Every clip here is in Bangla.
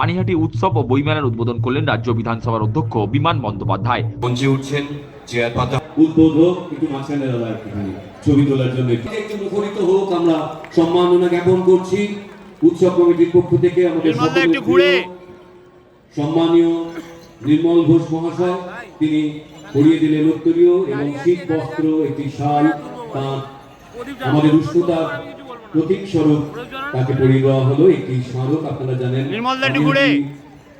পানিহাটি উৎসব ও বইমেলার উদ্বোধন করলেন রাজ্য বিধানসভার অধ্যক্ষ বিমান বন্দ্যোপাধ্যায়। মঞ্চে উঠছেন চেয়ার পাতা। উদ্বোধক একটু মাঝখানে দাদা একটুখানি ছবি তোলার জন্য একটু। মুখরিত হোক আমরা সম্মাননা জ্ঞাপন করছি। উৎসব কমিটির পক্ষ থেকে আমাদের সম্মানীয় নির্মল ঘোষ মহাশয় তিনি পরিয়ে দিলেন উত্তরীয় এবং শীত বস্ত্র একটি শাল তার আমাদের উষ্ণতার প্রতীক স্বরূপ তাকে পরিয়ে দেওয়া হলো একটি স্মারক আপনারা জানেন।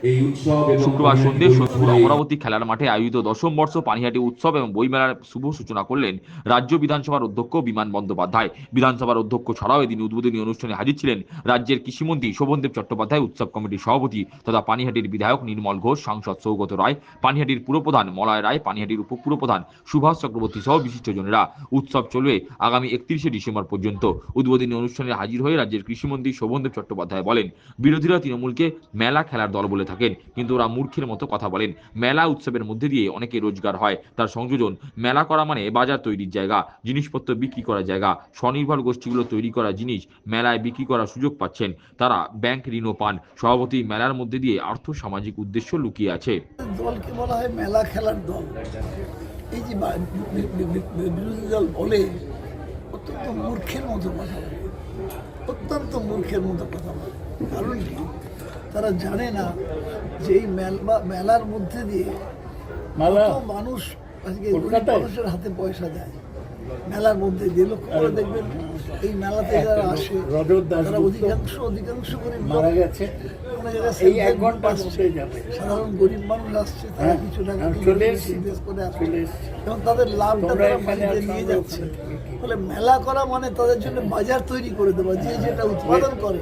শুক্রবার সন্ধ্যে সোদপুর অমরাবতী খেলার মাঠে আয়োজিত দশম বর্ষ পানিহাটি উৎসব এবং বইমেলার শুভ সূচনা করলেন রাজ্য বিধানসভার অধ্যক্ষ বিমান বন্দ্যোপাধ্যায়। বিধানসভার অধ্যক্ষ ছাড়াও এদিন উদ্বোধনী অনুষ্ঠানে হাজির ছিলেন রাজ্যের কৃষিমন্ত্রী শোভনদেব চট্টোপাধ্যায় উৎসব কমিটির সভাপতি তথা পানিহাটির বিধায়ক নির্মল ঘোষ সাংসদ সৌগত রায় পানিহাটির পুরপ্রধান মলয় রায় পানিহাটির উপপুরপ্রধান সুভাষ চক্রবর্তী সহ বিশিষ্টজনেরা। উৎসব চলবে আগামী একত্রিশে ডিসেম্বর পর্যন্ত। উদ্বোধনী অনুষ্ঠানে হাজির হয়ে রাজ্যের কৃষিমন্ত্রী শোভনদেব চট্টোপাধ্যায় বলেন বিরোধীরা তৃণমূলকে মেলা খেলার দল বলে থাকেন। কিন্তু ওরা মূর্খের মতো কথা বলেন। মেলা উৎসবের মধ্যে দিয়ে অনেকে রোজগার হয়। তার সংযোজন মেলা করা মানে বাজার তৈরির জায়গা, জিনিসপত্র বিক্রি করার জায়গা, স্বনির্ভর গোষ্ঠীগুলো তৈরি করা জিনিস মেলায় বিক্রি করার সুযোগ পাচ্ছেন। তারা ব্যাংক ঋণও পান। সভাপতি মেলার মধ্যে দিয়ে আর্থ সামাজিক উদ্দেশ্য লুকিয়ে আছে। দলকে বলা হয় মেলা খেলার দল। এই যে বিরোধী দল বলে, অত্যন্ত মূর্খের মতো কথা বলে। অত্যন্ত মূর্খের মতো কথা বলে। কারণ কি তারা জানে না যে এই মেলা মেলার মধ্যে দিয়ে মানুষ আজকে মানুষের হাতে পয়সা দেয় মেলার মধ্যে দিয়ে লক্ষ্য করে দেখবেন? এই মেলাতে যারা আসে অধিকাংশ অধিকাংশ গরিব মারা গেছে। এই এক self-help ঘণ্টার আসছে। মধ্যে যাবে। সাধারণ গরিব মানুষ আসছে তারা হ্যাঁ, কিছু টাকা চলে নিয়ে এসেছি। invest করে আসছে। এবং তাদের লাভটা তারা বাড়িতে নিয়ে যাচ্ছে। ফলে মেলা করা মানে তাদের জন্য বাজার তৈরি করে দেওয়া যে যেটা উৎপাদন করে।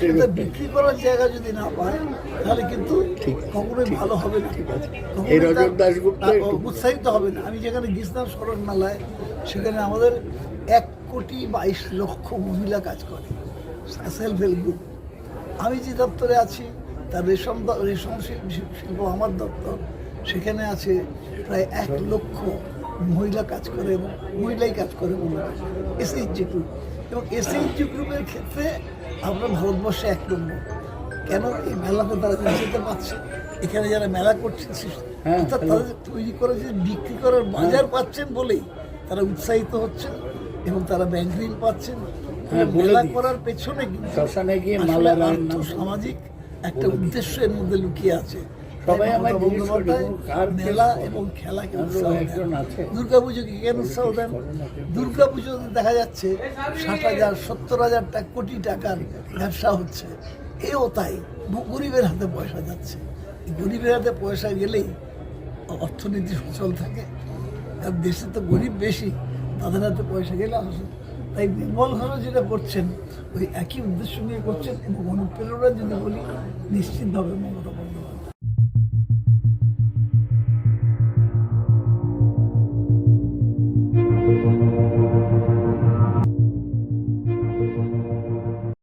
সেটা বিক্রি করার জায়গা যদি না পায় তাহলে কিন্তু কখনোই ভালো হবে না। উৎসাহিত হবে না। আমি যেখানে গেছিলাম স্মরণ মেলায় সেখানে আমাদের এক কোটি বাইশ লক্ষ মহিলা কাজ করে। সেলফ হেল্প গ্রুপ আমি যে দপ্তরে আছি তার রেশম রেশম শিল্প শিল্প আমার দপ্তর। সেখানে আছে প্রায় এক লক্ষ মহিলা কাজ করে এবং মহিলাই কাজ করে মহিলা এসএইচজি গ্রুপ এবং এসএইচজি গ্রুপের ক্ষেত্রে আমরা ভারতবর্ষে এক নম্বর। কেন এই মেলাতে তারা যেতে পারছে? এখানে যারা মেলা করছে সে- হ্যাঁ, অর্থাৎ তাদের তৈরি করে যে বিক্রি করার বাজার পাচ্ছেন বলেই তারা উৎসাহিত হচ্ছেন। এবং তারা ব্যাংক ঋণ পাচ্ছেন। হ্যাঁ, মেলা করার পেছনে কিন্তু শ্মশানে গিয়ে মালা নাম। সামাজিক একটা উদ্দেশ্য এর মধ্যে লুকিয়ে আছে। সবাই কার মেলা এবং খেলাকে আমরা উৎসাহ একজন দেন আছে। দুর্গা পুজোকে কেন উৎসাহ দেন? দুর্গা পুজোতে দেখা যাচ্ছে ষাট হাজার সত্তর হাজার টাকা কোটি টাকার ব্যবসা হচ্ছে। এও তাই গরিবের হাতে পয়সা যাচ্ছে। গরিবের হাতে পয়সা গেলেই অর্থনীতি সচল থাকে। আর দেশে তো গরিব বেশি। তাদের হাতে পয়সা গেলে আসে। তাই বেঙ্গল ঘরও যেটা করছেন, ওই একই উদ্দেশ্য নিয়ে করছেন এবং অনুপ্রেরণা যদি বলি, নিশ্চিতভাবে মমতা